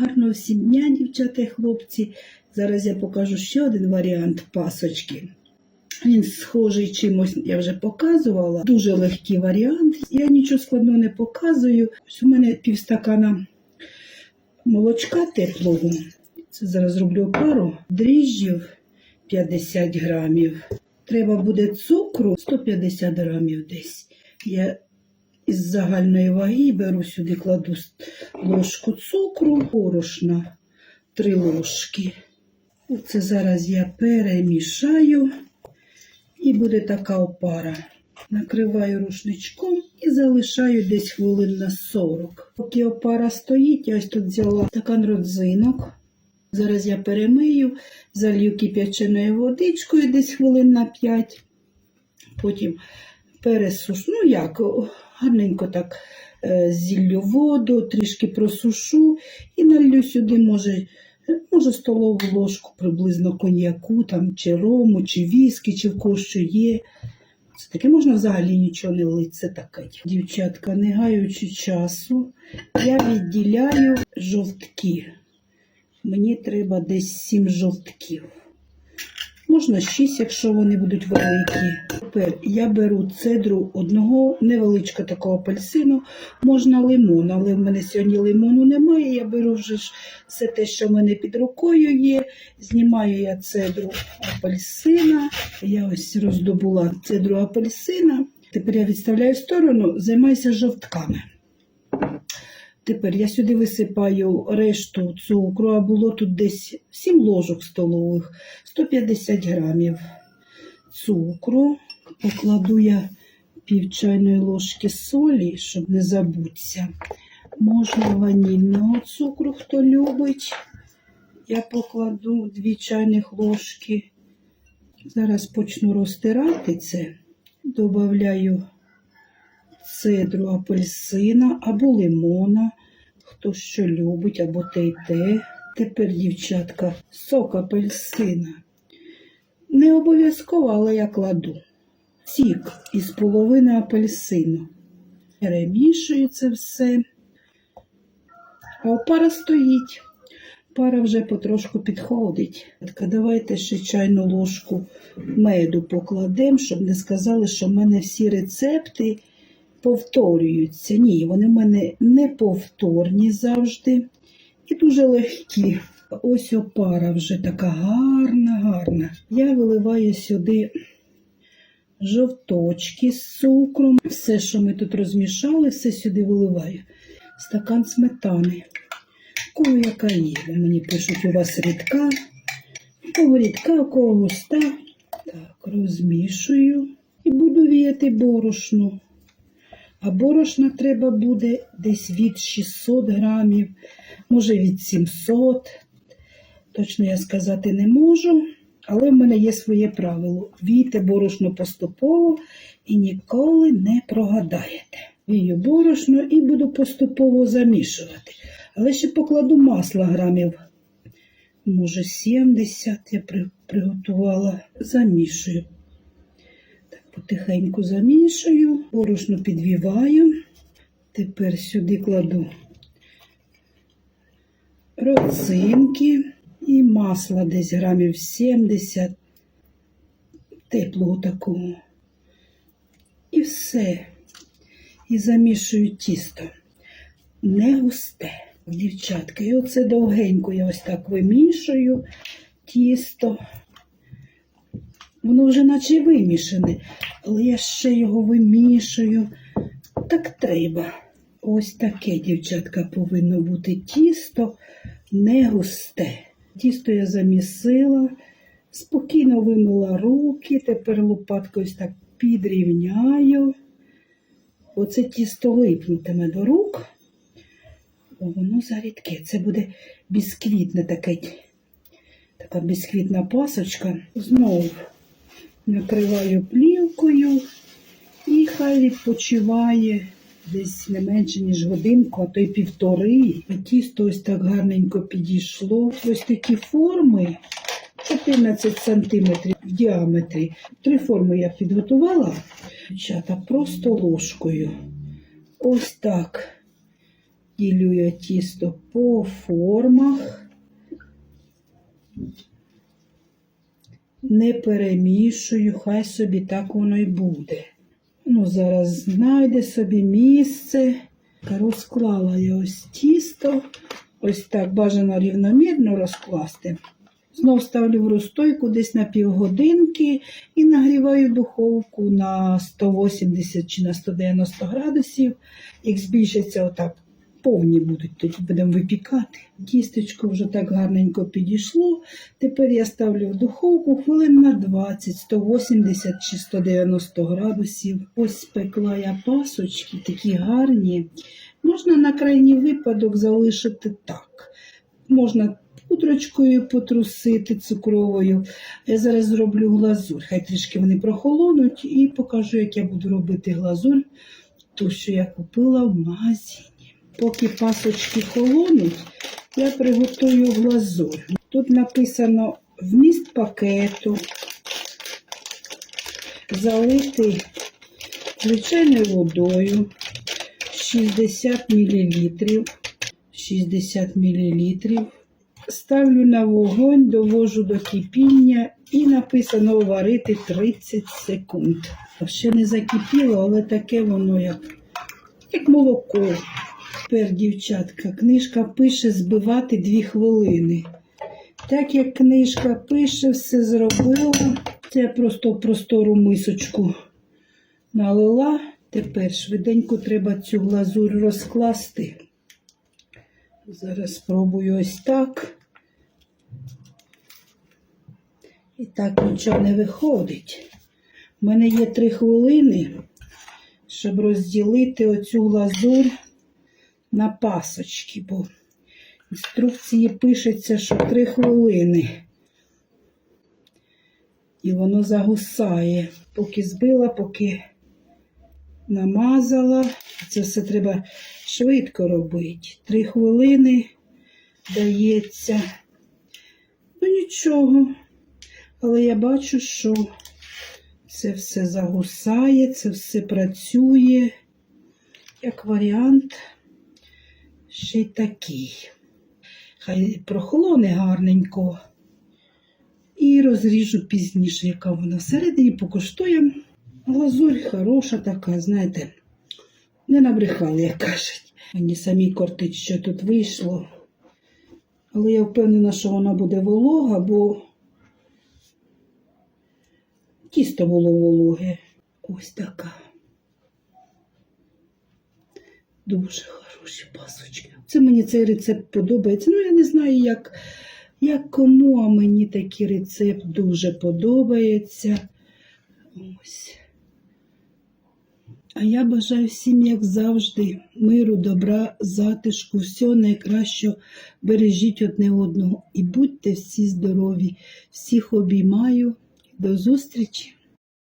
Гарного всім дівчата і хлопці. Зараз я покажу ще один варіант пасочки. Він схожий чимось, я вже показувала. Дуже легкий варіант. Я нічого складного не показую. Ось у мене півстакана молочка теплого. Це зараз зроблю пару дріжджів 50 грамів. Треба буде цукру 150 грамів десь. Я із загальної ваги беру сюди, кладу ложку цукру, борошна 3 ложки. Оце зараз я перемішаю і буде така опара. Накриваю рушничком і залишаю десь хвилин на 40. Поки опара стоїть, я ось тут взяла стакан родзинок. Зараз я перемию, залью кип'яченою водичкою десь хвилин на 5. Потім пересушу. Ну як, гарненько так е, зіллю воду, трішки просушу і налью сюди, може, е, може столову ложку приблизно коньяку, там, чи рому, чи віскі, чи в кого що є. Це таке можна взагалі нічого не лити, це таке. Дівчатка, не гаючи часу, я відділяю жовтки. Мені треба десь 7 жовтків. Можна 6, якщо вони будуть великі. Тепер я беру цедру одного невеличкого такого апельсину, можна лимон, але в мене сьогодні лимону немає. Я беру вже ж все те, що в мене під рукою є. Знімаю я цедру апельсина. Я ось роздобула цедру апельсина. Тепер я відставляю в сторону, займаюся жовтками. Тепер я сюди висипаю решту цукру, а було тут десь 7 ложок столових, 150 грамів цукру. Покладу я пів чайної ложки солі, щоб не забутися. Можна ванільного цукру, хто любить. Я покладу 2 чайних ложки. Зараз почну розтирати це. Добавляю цедру апельсина або лимона, хто що любить, або те й те. Тепер, дівчатка, сок апельсина. Не обов'язково, але я кладу. Сік із половини апельсину. Перемішую це все. А пара стоїть. Пара вже потрошку підходить. Давайте ще чайну ложку меду покладемо, щоб не сказали, що в мене всі рецепти повторюються. Ні, вони в мене не повторні завжди і дуже легкі. Ось опара вже така гарна, гарна. Я виливаю сюди жовточки з цукром. Все, що ми тут розмішали, все сюди виливаю. Стакан сметани. Кого яка є? Мені пишуть, у вас рідка. Кого рідка, кого густа. Так, розмішую і буду віяти борошно. А борошна треба буде десь від 600 грамів, може від 700. Точно я сказати не можу, але в мене є своє правило. Війте борошно поступово і ніколи не прогадаєте. Вію борошно і буду поступово замішувати. Але ще покладу масла грамів. Може, 70 я приготувала. Замішую. Потихеньку замішую, борошно підвіваю. Тепер сюди кладу родзинки і масла десь грамів 70 теплого такого. І все. І замішую тісто. Не густе, дівчатка. І оце довгенько я ось так вимішую тісто. Воно вже наче вимішане, але я ще його вимішую. Так треба. Ось таке, дівчатка, повинно бути тісто не густе. Тісто я замісила, спокійно вимила руки, тепер лопаткою ось так підрівняю. Оце тісто липнутиме до рук, бо воно зарідке. Це буде бісквітне таке, така бісквітна пасочка. Знову накриваю плівкою і хай відпочиває десь не менше, ніж годинку, а то й півтори. І тісто ось так гарненько підійшло. Ось такі форми 14 сантиметрів в діаметрі. Три форми я підготувала. Дівчата, просто ложкою. Ось так Ділю я тісто по формах. Не перемішую, хай собі так воно й буде. Ну, зараз знайде собі місце. Розклала я ось тісто. Ось так бажано рівномірно розкласти. Знов ставлю в розстойку десь на півгодинки і нагріваю духовку на 180 чи на 190 градусів. Як збільшиться отак, повні будуть, тоді будемо випікати. Тістечко вже так гарненько підійшло. Тепер я ставлю в духовку хвилин на 20, 180 чи 190 градусів. Ось спекла я пасочки, такі гарні. Можна на крайній випадок залишити так. Можна пудрочкою потрусити цукровою. Я зараз зроблю глазурь. Хай трішки вони прохолонуть і покажу, як я буду робити глазурь, ту, що я купила в магазині. Поки пасочки холонуть, я приготую глазурь. Тут написано вміст пакету, залити звичайною водою 60 мл. 60 мл. Ставлю на вогонь, довожу до кипіння і написано варити 30 секунд. Ще не закипіло, але таке воно як, як молоко. Тепер, дівчатка, книжка пише збивати 2 хвилини. Так як книжка пише, все зробила. Це я просто простору мисочку налила. Тепер швиденько треба цю глазурь розкласти. Зараз спробую ось так. І так нічого не виходить. У мене є три хвилини, щоб розділити оцю глазурь на пасочки, бо в інструкції пишеться, що три хвилини. І воно загусає. Поки збила, поки намазала. Це все треба швидко робити. Три хвилини дається. Ну нічого. Але я бачу, що це все загусає, це все працює. Як варіант, ще й такий. Хай прохолоне гарненько. І розріжу пізніше, яка вона всередині покуштуємо. Глазурь хороша така, знаєте, не набрехали, як кажуть. Мені самі кортить, що тут вийшло. Але я впевнена, що вона буде волога, бо тісто було вологе. Ось така. Дуже хороші пасочки. Це мені цей рецепт подобається. Ну, я не знаю, як, як кому, а мені такий рецепт дуже подобається. Ось. А я бажаю всім, як завжди, миру, добра, затишку, всього найкращого. Бережіть одне одного і будьте всі здорові. Всіх обіймаю. До зустрічі!